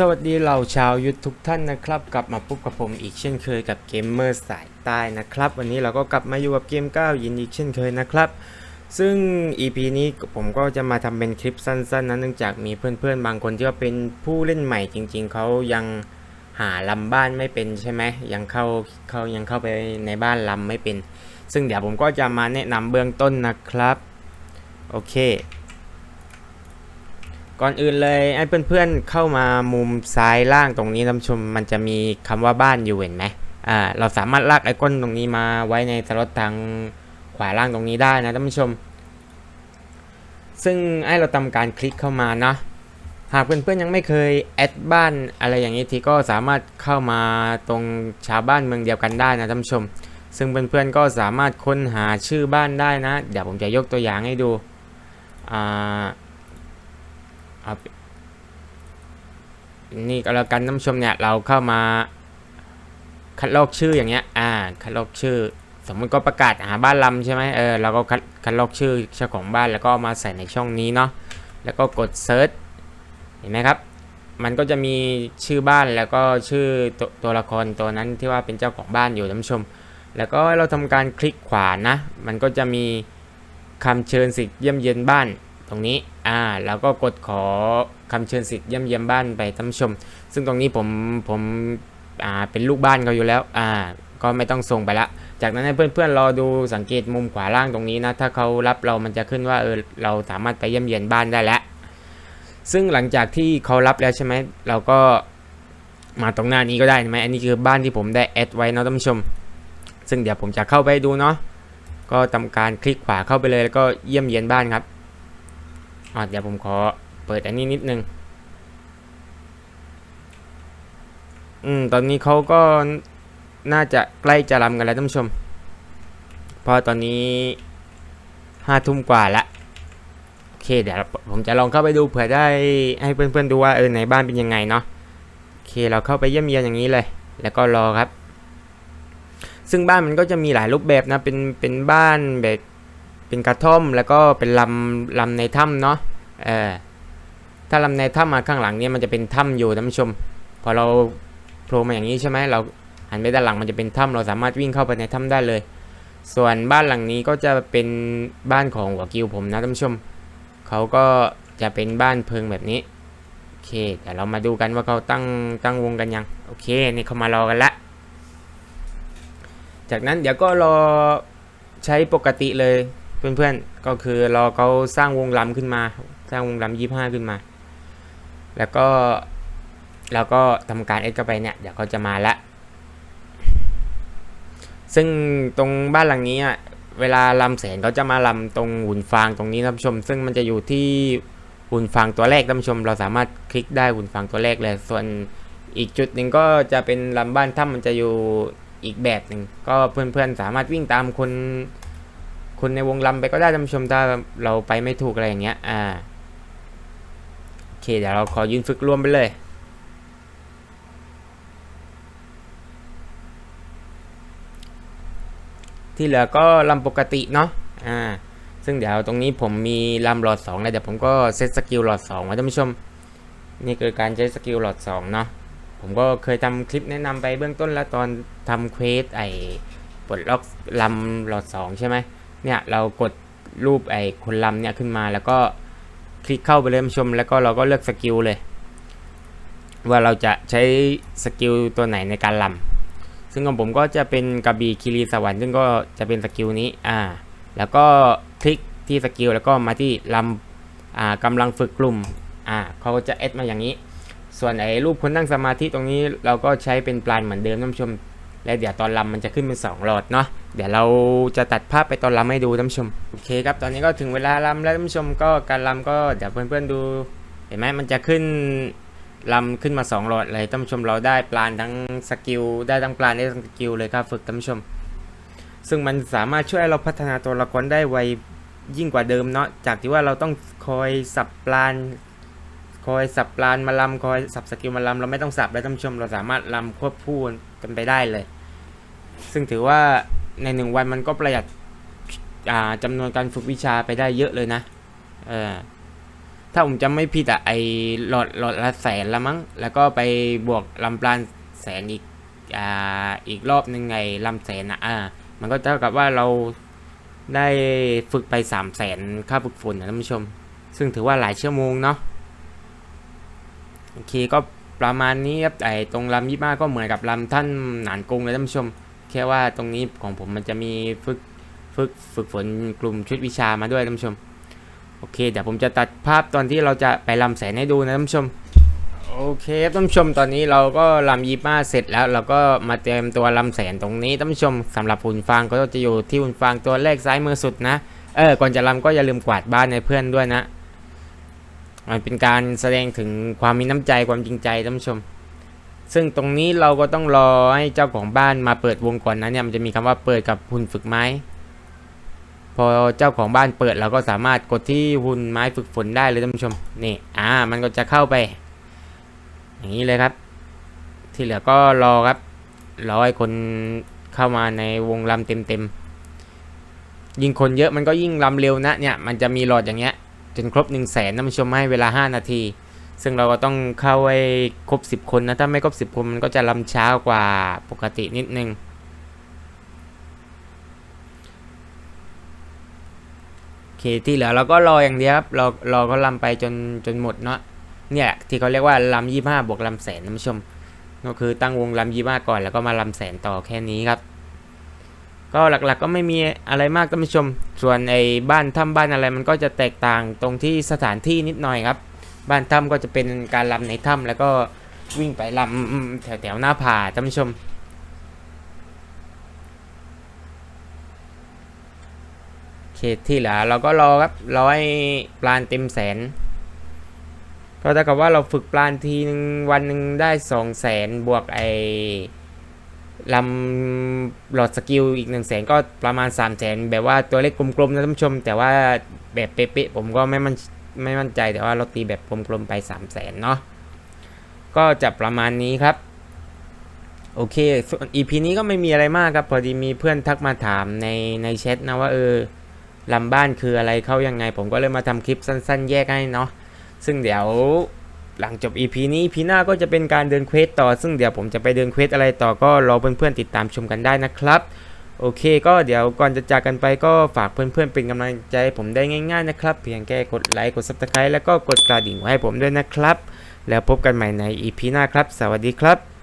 สวัสดีเหล่าชาวยุทธทุกท่านนะครับ กลับมาพบกับผมอีกเช่นเคยกับเกมเมอร์สายใต้นะครับ วันนี้เราก็กลับมาอยู่กับเกม9ยินอีกเช่นเคยนะครับ ซึ่ง EP นี้ผมก็จะมาทำเป็นคลิปสั้นๆนะเนื่องจากมีเพื่อนๆ บางคนที่ว่าเป็นผู้เล่นใหม่จริง ๆ เขายังหาลำบ้านไม่เป็นใช่ไหมยังเข้าเขายังเข้าไปในบ้านลำไม่เป็น ซึ่งเดี๋ยวผมก็จะมาแนะนำเบื้องต้นนะครับโอเค ก่อนอื่นเลยให้เพื่อนๆเข้ามามุมซ้ายล่างตรงนี้ท่านชมมันจะมีคำว่าบ้านอยู่เห็นไหมอ่าเราสามารถลากไอคอนตรงนี้มาไว้ในสล็อตทางขวาล่างตรงนี้ได้นะท่านผู้ชม ซึ่งให้เราทำการคลิกเข้ามานะหากเพื่อนๆยังไม่เคยแอดบ้านอะไรอย่างนี้ทีก็สามารถเข้ามาตรงชาวบ้านเมืองเดียวกันได้นะท่านผู้ชม ซึ่งเพื่อนๆก็สามารถค้นหาชื่อบ้านได้นะ เดี๋ยวผมจะยกตัวอย่างให้ดูอ่า เอานี่ก็แล้วกันท่านผู้ชมเนี่ยเราเข้ามาคัดลอกชื่ออย่างเงี้ย อ่า คัดลอกชื่อ สมมติก็ประกาศหาบ้านลำใช่ไหมเออเราก็คัดคัดลอกชื่อเจ้าของบ้านแล้วก็มาใส่ในช่องนี้เนาะ แล้วก็กดเซิร์ช เห็นไหมครับ มันก็จะมีชื่อบ้านแล้วก็ชื่อตตัวละครตัวนั้นที่ว่าเป็นเจ้าของบ้านอยู่ท่านผู้ชม แล้วก็เราทำการคลิกขวานะ มันก็จะมีคำเชิญสิทธิ์เยี่ยมเยียนบ้าน ตรงนี้อ่าแล้วก็กดขอคำเชิญสิทธิ์เยี่ยมเยียมบ้านไปท่านผู้ชม ซึ่งตรงนี้ผมผมอ่าเป็นลูกบ้านเขาอยู่แล้วอ่าก็ไม่ต้องส่งไปละ จากนั้นให้เพื่อนๆรอดูสังเกตมุมขวาล่างตรงนี้นะ ถ้าเขารับเรามันจะขึ้นว่าเออเราสามารถไปเยี่ยมเยียนบ้านได้แล้ว ซึ่งหลังจากที่เขารับแล้วใช่ไหมเราก็มาตรงหน้านี้ก็ได้ใช่ไหมอันนี้คือบ้านที่ผมได้แอดไว้เนาะท่านผู้ชม ซึ่งเดี๋ยวผมจะเข้าไปดูเนาะก็ทำการคลิกขวาเข้าไปเลยแล้วก็เยี่ยมเยียนบ้านครับ อะเดี๋ยวผมขอเปิดอันนี้นิดนึง อืม ตอนนี้เขาก็น่าจะใกล้จะรำกันแล้วท่านผู้ชม เพราะตอนนี้ห้าทุ่มกว่าละโอเค เดี๋ยวผมจะลองเข้าไปดูเผื่อได้ให้เพื่อนๆดูว่าเออในบ้านเป็นยังไงเนาะ โอเค เราเข้าไปเยี่ยมเยียนอย่างนี้เลย แล้วก็รอครับ ซึ่งบ้านมันก็จะมีหลายรูปแบบนะ เป็น เป็นบ้านแบบ เป็นกระท่อม แล้วก็เป็นลำลำในถ้ำเนาะ เออถ้าลำในถ้ำมาข้างหลังเนี่ยมันจะเป็นถ้ำอยู่ท่านผู้ชม พอเราโผล่มาอย่างนี้ใช่ไหมเราหันไปด้านหลังมันจะเป็นถ้ำเราสามารถวิ่งเข้าไปในถ้ำได้เลย ส่วนบ้านหลังนี้ก็จะเป็นบ้านของหัวกิวผมนะท่านผู้ชมเขาก็จะเป็นบ้านเพิงแบบนี้โอเคเดี๋ยวเรามาดูกันว่าเขาตั้งตั้งวงกันยังโอเคนี่เขามารอกันละจากนั้นเดี๋ยวก็รอใช้ปกติเลยเพื่อนๆก็คือรอเขาสร้างวงล้ำขึ้นมา สร้างวงลำยี่ห้าขึ้นมา แล้วก็แล้วก็ทำการเอ็ดเข้าไปเนี่ย เดี๋ยวเขาจะมาละ ซึ่งตรงบ้านหลังนี้อะเวลาลำแสนเขาจะมาลำตรงหุ่นฟางตรงนี้ท่านผู้ชม ซึ่งมันจะอยู่ที่หุ่นฟางตัวแรกท่านผู้ชม เราสามารถคลิกได้หุ่นฟางตัวแรกเลย ส่วนอีกจุดหนึ่งก็จะเป็นลำบ้านถ้ำมันจะอยู่อีกแบบหนึ่งก็เพื่อนๆสามารถวิ่งตามคนคนในวงลำไปก็ได้ท่านผู้ชมถ้าเราไปไม่ถูกอะไรอย่างเงี้ย อ่า เคเดี๋ยวเราขอยืนฝึกรวมไปเลย ที่เหลือก็ลำปกติเนาะอ่าซึ่งเดี๋ยวตรงนี้ผมมีลำหลอด2แล้วเดี๋ยวผมก็เซตสกิลหลอด2ไว้ท่านผู้ชม นี่คือการใช้สกิลหลอด2เนาะผมก็เคยทำคลิปแนะนำไปเบื้องต้นแล้วตอนทำเควสไอ้ปลดล็อกลำหลอด2ใช่ไหมเนี่ยเรากดรูปไอ้คนลำเนี่ยขึ้นมาแล้วก็ คลิกเข้าไปเลยท่านผู้ชม แล้วก็เราก็เลือกสกิลเลย ว่าเราจะใช้สกิลตัวไหนในการลำซึ่งของผมก็จะเป็นกระบี่คีรีสวรรค์ซึ่งก็จะเป็นสกิลนี้อ่าแล้วก็คลิกที่สกิลแล้วก็มาที่ลำอ่ากำลังฝึกกลุ่มอ่าเขาก็จะเอดมาอย่างนี้ ส่วนไอ้รูปคนนั่งสมาธิตรงนี้เราก็ใช้เป็นปลานเหมือนเดิมท่านผู้ชม และเดี๋ยวตอนลำมันจะขึ้นเป็น2หลอดเนาะเดี๋ยวเราจะตัดภาพไปตอนลำให้ดูท่านผู้ชมโอเคครับตอนนี้ก็ถึงเวลาลำแล้วท่านผู้ชมก็การลำก็เดี๋ยวเพื่อนๆดู เห็นไหมมันจะขึ้นลำขึ้นมา2หลอดเลยท่านผู้ชมเราได้ปลานทั้งสกิลได้ทั้งปลานได้ทั้งสกิลเลยครับฝึกท่านผู้ชม ซึ่งมันสามารถช่วยเราพัฒนาตัวละครได้ไวยิ่งกว่าเดิมเนาะจากที่ว่าเราต้องคอยสับปลานคอยสับปลานมาลำคอยสับสกิลมาลำเราไม่ต้องสับแล้วท่านผู้ชมเราสามารถลำควบคู่กันไปได้เลย ซึ่งถือว่าในหนึ่งวันมันก็ประหยัดจำนวนการฝึกวิชาไปได้เยอะเลยนะเออถ้าผมจำไม่ผิดอะไอหลอดหลอดละแสนละมั้ง แล้วก็ไปบวกลำปราณแสนอีกอ่าอีกรอบหนึ่งไงลำแสนอะอ่า มันก็เท่ากับว่าเราได้ฝึกไปสามแสนค่าฝึกฝนนะท่านผู้ชม ซึ่งถือว่าหลายชั่วโมงเนาะโอเคก็ประมาณนี้ครับไอตรงลำยี่บ้าก็เหมือนกับลำท่านหนานกงเลยท่านผู้ชม แค่ว่าตรงนี้ของผมมันจะมีฝึกฝึกฝึกฝนกลุ่มชุดวิชามาด้วยท่านผู้ชม โอเค เดี๋ยวผมจะตัดภาพตอนที่เราจะไปลำแสนให้ดูนะท่านผู้ชม โอเคท่านผู้ชมตอนนี้เราก็ลำยีบ้าเสร็จแล้ว เราก็มาเตรียมตัวลำแสนตรงนี้ท่านผู้ชมสำหรับหุ่นฟางก็จะอยู่ที่หุ่นฟางตัวแรกซ้ายมือสุดนะ เออ ก่อนจะลำก็อย่าลืมกวาดบ้านในเพื่อนด้วยนะ มันเป็นการแสดงถึงความมีน้ำใจความจริงใจท่านผู้ชม ซึ่งตรงนี้เราก็ต้องรอให้เจ้าของบ้านมาเปิดวงก่อนนะเนี่ยมันจะมีคำว่าเปิดกับหุ่นฝึกไม้ พอเจ้าของบ้านเปิดเราก็สามารถกดที่หุ่นไม้ฝึกฝนได้เลยท่านผู้ชมนี่อ่ามันก็จะเข้าไป อย่างนี้เลยครับ ที่เหลือก็รอครับรอให้คนเข้ามาในวงลำเต็มๆยิ่งคนเยอะมันก็ยิ่งลำเร็วนะเนี่ยมันจะมีหลอดอย่างเงี้ยจนครบ1นึ่งแสนท่านผู้ชมให้เวลา 5 นาที ซึ่งเราก็ต้องเข้าให้ครบ 10 คนนะ ถ้าไม่ครบ 10 คนมันก็จะลำช้ากว่าปกตินิดนึง โอเคที่เหลือเราก็รออย่างเดียวครับรอรอเขาลำไปจนจนหมดเนาะ เนี่ยที่เขาเรียกว่าลำยี่ห้าบวกลำแสนท่านผู้ชม ก็คือตั้งวงลำยี่ห้าก่อนแล้วก็มาลำแสนต่อแค่นี้ครับ ก็หลักๆก็ไม่มีอะไรมากท่านผู้ชม ส่วนไอ้บ้านถ้ำบ้านอะไรมันก็จะแตกต่างตรงที่สถานที่นิดหน่อยครับ บ้านถ้ำก็จะเป็นการลำในถ้ำแล้วก็วิ่งไปลำแถวแถวๆหน้าผาท่านผู้ชมเขตที่เหลือเราก็รอครับรอให้ปลานเต็มแสนก็เท่ากับว่าเราฝึกปลานทีนึงวันหนึ่งได้สองแสนบวกไอ้ลำหลอดสกิลอีกหนึ่งแสนก็ประมาณ3ามแสนแบบว่าตัวเลขกลมๆนะท่านผู้ชม แต่ว่าแบบเป๊ะๆผมก็ไม่มั่น ไม่มั่นใจแต่ว่าเราตีแบบกลมๆไป3ามแสนเนาะก็จะประมาณนี้ครับโอเคส่วน EP นี้ก็ไม่มีอะไรมากครับพอดีมีเพื่อนทักมาถามในในแชทนะว่าเออลำบ้านคืออะไรเข้ายังไง ผมก็เลยมาทำคลิปสั้น ๆ แยกให้เนาะซึ่งเดี๋ยวหลังจบ EP นี้ EP หน้าก็จะเป็นการเดินเควสต่อ ซึ่งเดี๋ยวผมจะไปเดินเควสอะไรต่อก็รอเพื่อนๆติดตามชมกันได้นะครับ โอเคก็เดี๋ยวก่อนจะจากกันไปก็ฝากเพื่อนๆเป็นกำลังใจผมได้ง่ายๆนะครับ เพียงแค่กดไลค์กด Subscribe แล้วก็กดกระดิ่งไว้ให้ผมด้วยนะครับ แล้วพบกันใหม่ใน EP หน้าครับ สวัสดีครับ